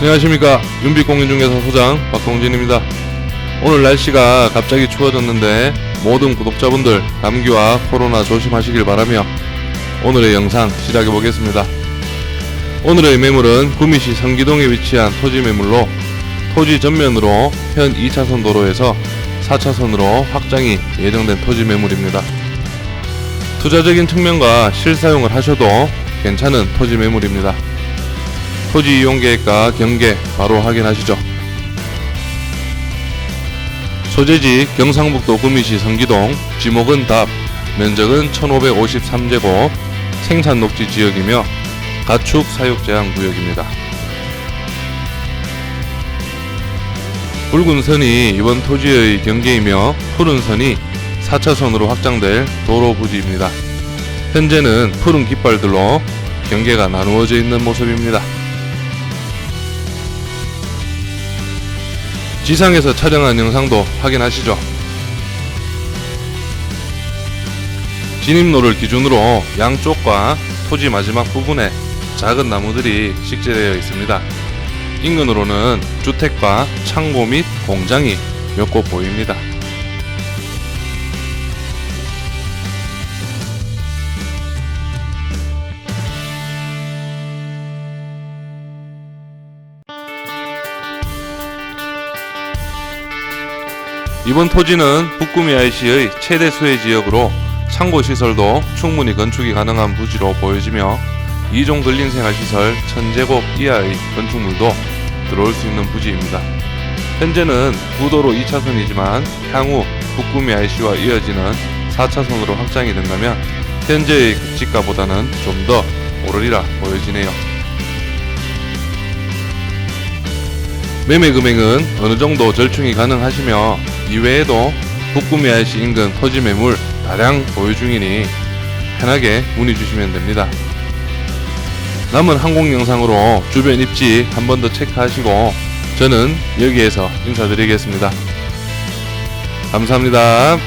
안녕하십니까. 윤빛공인중개사 소장 박동진입니다. 오늘 날씨가 갑자기 추워졌는데 모든 구독자분들 감기와 코로나 조심하시길 바라며 오늘의 영상 시작해 보겠습니다. 오늘의 매물은 구미시 성기동에 위치한 토지 매물로 토지 전면으로 현 2차선 도로에서 4차선으로 확장이 예정된 토지 매물입니다. 투자적인 측면과 실사용을 하셔도 괜찮은 토지 매물입니다 토지 이용 계획과 경계 바로 확인하시죠. 소재지 경상북도 구미시 성기동, 지목은 답, 면적은 1553제곱, 생산 녹지 지역이며 가축 사육 제한 구역입니다. 붉은 선이 이번 토지의 경계이며 푸른 선이 4차선으로 확장될 도로 부지입니다. 현재는 푸른 깃발들로 경계가 나누어져 있는 모습입니다. 지상에서 촬영한 영상도 확인하시죠. 진입로를 기준으로 양쪽과 토지 마지막 부분에 작은 나무들이 식재되어 있습니다. 인근으로는 주택과 창고 및 공장이 몇 곳 보입니다. 이번 토지는 북구미 IC의 최대 수혜 지역으로 창고 시설도 충분히 건축이 가능한 부지로 보여지며 2종 근린생활시설 1000제곱 이하의 건축물도 들어올 수 있는 부지입니다. 현재는 구도로 2차선이지만 향후 북구미 IC와 이어지는 4차선으로 확장이 된다면 현재의 집가보다는 좀 더 오르리라 보여지네요. 매매 금액은 어느 정도 절충이 가능하시며 이외에도 북구미 IC 인근 토지 매물 다량 보유 중이니 편하게 문의 주시면 됩니다. 남은 항공 영상으로 주변 입지 한 번 더 체크하시고 저는 여기에서 인사드리겠습니다. 감사합니다.